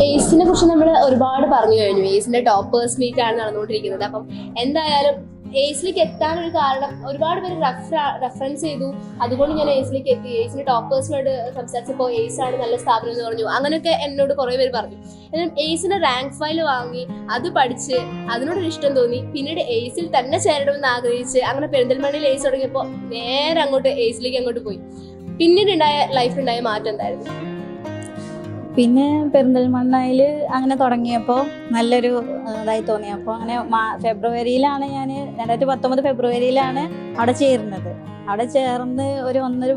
എയ്സിനെ കുറിച്ച് നമ്മൾ ഒരുപാട് പറഞ്ഞു കഴിഞ്ഞു. എയ്സിന്റെ ടോപ്പേഴ്സ് മീറ്റ് ആണ് നടന്നുകൊണ്ടിരിക്കുന്നത്. അപ്പം എന്തായാലും എയ്സിലേക്ക് എത്താൻ ഒരു കാരണം ഒരുപാട് പേര് റെഫറൻസ് ചെയ്തു. അതുകൊണ്ട് ഞാൻ എയ്സിലേക്ക് എത്തി. എയ്സിന്റെ ടോപ്പേഴ്സിനോട് സംസാരിച്ചപ്പോൾ എയ്സ് ആണ് നല്ല സ്ഥാപനം എന്ന് പറഞ്ഞു. അങ്ങനെയൊക്കെ എന്നോട് കുറേ പേര് പറഞ്ഞു. എന്നാൽ എയ്സിന്റെ റാങ്ക് ഫയൽ വാങ്ങി അത് പഠിച്ച് അതിനോടൊരു ഇഷ്ടം തോന്നി. പിന്നീട് എയ്സിൽ തന്നെ ചേരണമെന്ന് ആഗ്രഹിച്ച് അങ്ങനെ പെരിന്തൽമണ്ണയിൽ എയ്സ് തുടങ്ങിയപ്പോൾ നേരെ അങ്ങോട്ട് എയ്സിലേക്ക് അങ്ങോട്ട് പോയി. പിന്നീട് ഉണ്ടായ ലൈഫിലുണ്ടായ മാറ്റം എന്തായിരുന്നു? പിന്നെ പെരിന്തൽമണ്ണയിൽ അങ്ങനെ തുടങ്ങിയപ്പോൾ നല്ലൊരു ഇതായി തോന്നിയപ്പോൾ അങ്ങനെ ഫെബ്രുവരിയിലാണ് ഞാൻ രണ്ടായിരത്തി പത്തൊമ്പത് ഫെബ്രുവരിയിലാണ് അവിടെ ചേരുന്നത്. അവിടെ ചേർന്ന് ഒരു ഒന്നൊരു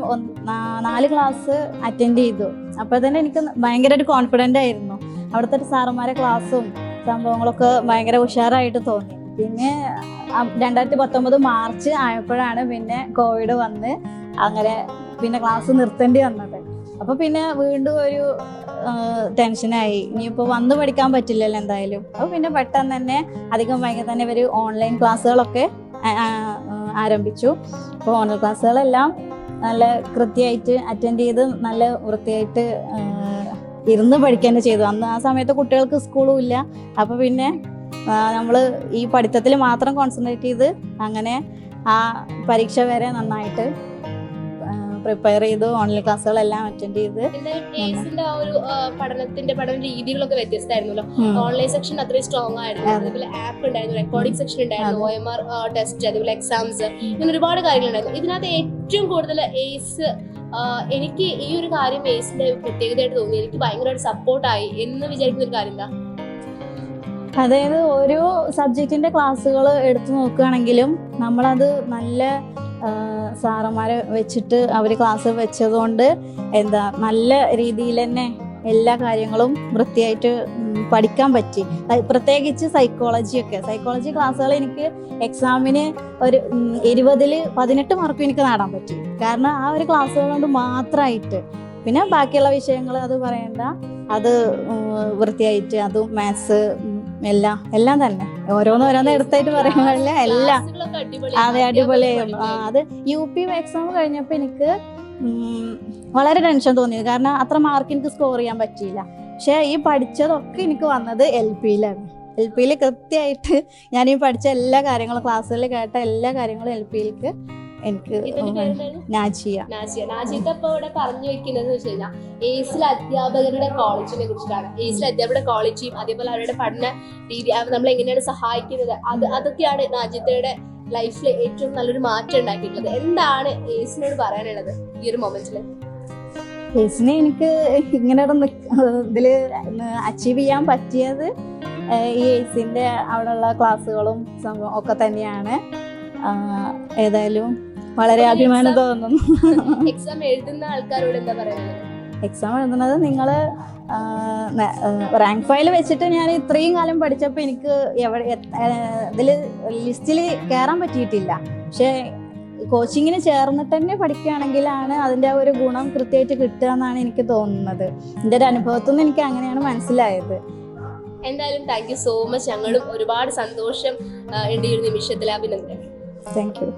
നാല് ക്ലാസ് അറ്റൻഡ് ചെയ്തു. അപ്പോൾ തന്നെ എനിക്ക് ഭയങ്കര ഒരു കോൺഫിഡന്റ് ആയിരുന്നു. അവിടുത്തെ ഒരു സാറന്മാരെ ക്ലാസ്സും സംഭവങ്ങളൊക്കെ ഭയങ്കര ഉഷാറായിട്ട് തോന്നി. പിന്നെ രണ്ടായിരത്തി പത്തൊമ്പത് മാർച്ച് ആയപ്പോഴാണ് പിന്നെ കോവിഡ് വന്ന് അങ്ങനെ പിന്നെ ക്ലാസ് നിർത്തേണ്ടി വന്നത്. അപ്പോൾ പിന്നെ വീണ്ടും ഒരു ടെൻഷനായി. ഇനിയിപ്പോൾ വന്ന് പഠിക്കാൻ പറ്റില്ലല്ലോ എന്തായാലും. അപ്പോൾ പിന്നെ പെട്ടെന്ന് തന്നെ അധികം വൈകി തന്നെ ഇവർ ഓൺലൈൻ ക്ലാസ്സുകളൊക്കെ ആരംഭിച്ചു. അപ്പോൾ ഓൺലൈൻ ക്ലാസ്സുകളെല്ലാം നല്ല കൃത്യമായിട്ട് അറ്റൻഡ് ചെയ്ത് നല്ല വൃത്തിയായിട്ട് ഇരുന്ന് പഠിക്കുക ചെയ്തു. അന്ന് ആ സമയത്ത് കുട്ടികൾക്ക് സ്കൂളും ഇല്ല. അപ്പോൾ പിന്നെ നമ്മൾ ഈ പഠിത്തത്തിൽ മാത്രം കോൺസെൻട്രേറ്റ് ചെയ്ത് അങ്ങനെ ആ പരീക്ഷ വരെ നന്നായിട്ട് പ്രിപ്പയർ ചെയ്തു ഓൺലൈൻ ക്ലാസ്സുകളെല്ലാം അറ്റൻഡ് ചെയ്ത്. ആ ഒരു പഠനത്തിന്റെ പഠന രീതികളൊക്കെ വ്യത്യസ്തമായിരുന്നല്ലോ. ഓൺലൈൻ സെക്ഷൻ അത്രയും സ്ട്രോങ് ആയിരുന്നു. അതെ. അതുപോലെ ആപ്പ് ഉണ്ടായിരുന്നു റെക്കോർഡിംഗ് സെക്ഷൻ ഉണ്ടായിരുന്നു ഒ എം ആർ ടെസ്റ്റ് അതുപോലെ എക്സാംസ് ഇങ്ങനെ ഒരുപാട് കാര്യങ്ങളുണ്ടായിരുന്നു ഇതിനകത്ത് ഏറ്റവും കൂടുതൽ എയ്സ് എനിക്ക് ഈ ഒരു കാര്യം എയ്സിന്റെ പ്രത്യേകതയായിട്ട് തോന്നി. എനിക്ക് ഭയങ്കരമായിട്ട് സപ്പോർട്ടായി എന്ന് വിചാരിക്കുന്ന ഒരു കാര്യം എന്താ അതായത് ഓരോ സബ്ജക്റ്റിന്റെ ക്ലാസ്സുകൾ എടുത്തു നോക്കുകയാണെങ്കിലും നമ്മളത് നല്ല സാറന്മാരെ വെച്ചിട്ട് അവർ ക്ലാസ് വെച്ചതുകൊണ്ട് എന്താ നല്ല രീതിയിൽ തന്നെ എല്ലാ കാര്യങ്ങളും വൃത്തിയായിട്ട് പഠിക്കാൻ പറ്റി. പ്രത്യേകിച്ച് സൈക്കോളജി ഒക്കെ. സൈക്കോളജി ക്ലാസ്സുകൾ എനിക്ക് എക്സാമിന് ഒരു ഇരുപതിൽ പതിനെട്ട് മാർക്ക് എനിക്ക് നേടാൻ പറ്റി. കാരണം ആ ഒരു ക്ലാസ്സുകൾ കൊണ്ട് മാത്രമായിട്ട് പിന്നെ ബാക്കിയുള്ള വിഷയങ്ങൾ അത് പറയണ്ട. അത് വൃത്തിയായിട്ട് അതും മാത്സ് എല്ലാം എല്ലാം തന്നെ. ഓരോന്ന് ഓരോന്ന് എടുത്തായിട്ട് പറയുമ്പോഴല്ല എല്ലാം അതെ അടിപൊളി. അതെ യു പി എക്സാം കഴിഞ്ഞപ്പോൾ എനിക്ക് വളരെ ടെൻഷൻ തോന്നിയത്. കാരണം അത്ര മാർക്ക് എനിക്ക് സ്കോർ ചെയ്യാൻ പറ്റിയില്ല. പക്ഷേ ഈ പഠിച്ചതൊക്കെ എനിക്ക് വന്നത് എൽ പിയിലാണ്. എൽ പിയിൽ കൃത്യമായിട്ട് ഞാൻ ഈ പഠിച്ച എല്ലാ കാര്യങ്ങളും ക്ലാസ്സുകളിൽ കേട്ട എല്ലാ കാര്യങ്ങളും എൽ പിയിലേക്ക് എനിക്ക് നാജിയ. നാജിയത്തെ ഇപ്പൊ ഇവിടെ പറഞ്ഞു വെക്കുന്നത് വെച്ച് കഴിഞ്ഞാൽ എയ്സിലെ അധ്യാപകരുടെ കോളേജിനെ കുറിച്ചിട്ടാണ്. എയ്സിലെ അധ്യാപകരുടെ കോളേജും അതേപോലെ അവരുടെ പഠന രീതി നമ്മൾ എങ്ങനെയാണ് സഹായിക്കുന്നത് അത് അതൊക്കെയാണ് നാജിത്തയുടെ ലൈഫിൽ ഏറ്റവും നല്ലൊരു മാറ്റം ഉണ്ടാക്കിയിട്ടുള്ളത്. എന്താണ് എയ്സിനോട് പറയാനുള്ളത് ഈ ഒരു മൊമെന്റിൽ എയ്സിനെ എനിക്ക് ഇങ്ങനെ ഇതിൽ അച്ചീവ് ചെയ്യാൻ പറ്റിയത് ഈ എയ്സിന്റെ അവിടെയുള്ള ക്ലാസ്സുകളും ഒക്കെ തന്നെയാണ്. ഏതായാലും വളരെ അഭിമാനം തോന്നുന്നു. എക്സാം എഴുതുന്ന ആൾക്കാരോട് എന്താ പറയുന്നത് എക്സാം എഴുതുന്നത് നിങ്ങൾ റാങ്ക് ഫയൽ വെച്ചിട്ട് ഞാൻ ഇത്രയും കാലം പഠിച്ചപ്പോൾ എനിക്ക് എവിടെ ഇതിൽ ലിസ്റ്റിൽ കയറാൻ പറ്റിയിട്ടില്ല. പക്ഷേ കോച്ചിങ്ങിന് ചേർന്നിട്ട് തന്നെ പഠിക്കുകയാണെങ്കിലാണ് അതിന്റെ ഒരു ഗുണം കൃത്യമായിട്ട് കിട്ടുക എന്നാണ് എനിക്ക് തോന്നുന്നത്. എന്റെ ഒരു അനുഭവത്തിൽ നിന്ന് എനിക്ക് അങ്ങനെയാണ് മനസ്സിലായത്. എന്തായാലും താങ്ക് യു സോ മച്ച് ഞങ്ങളും ഒരുപാട് സന്തോഷം എന്റെ ഉണ്ട് ഈ ഒരു നിമിഷത്തിൽ അഭിനന്ദനം. Thank you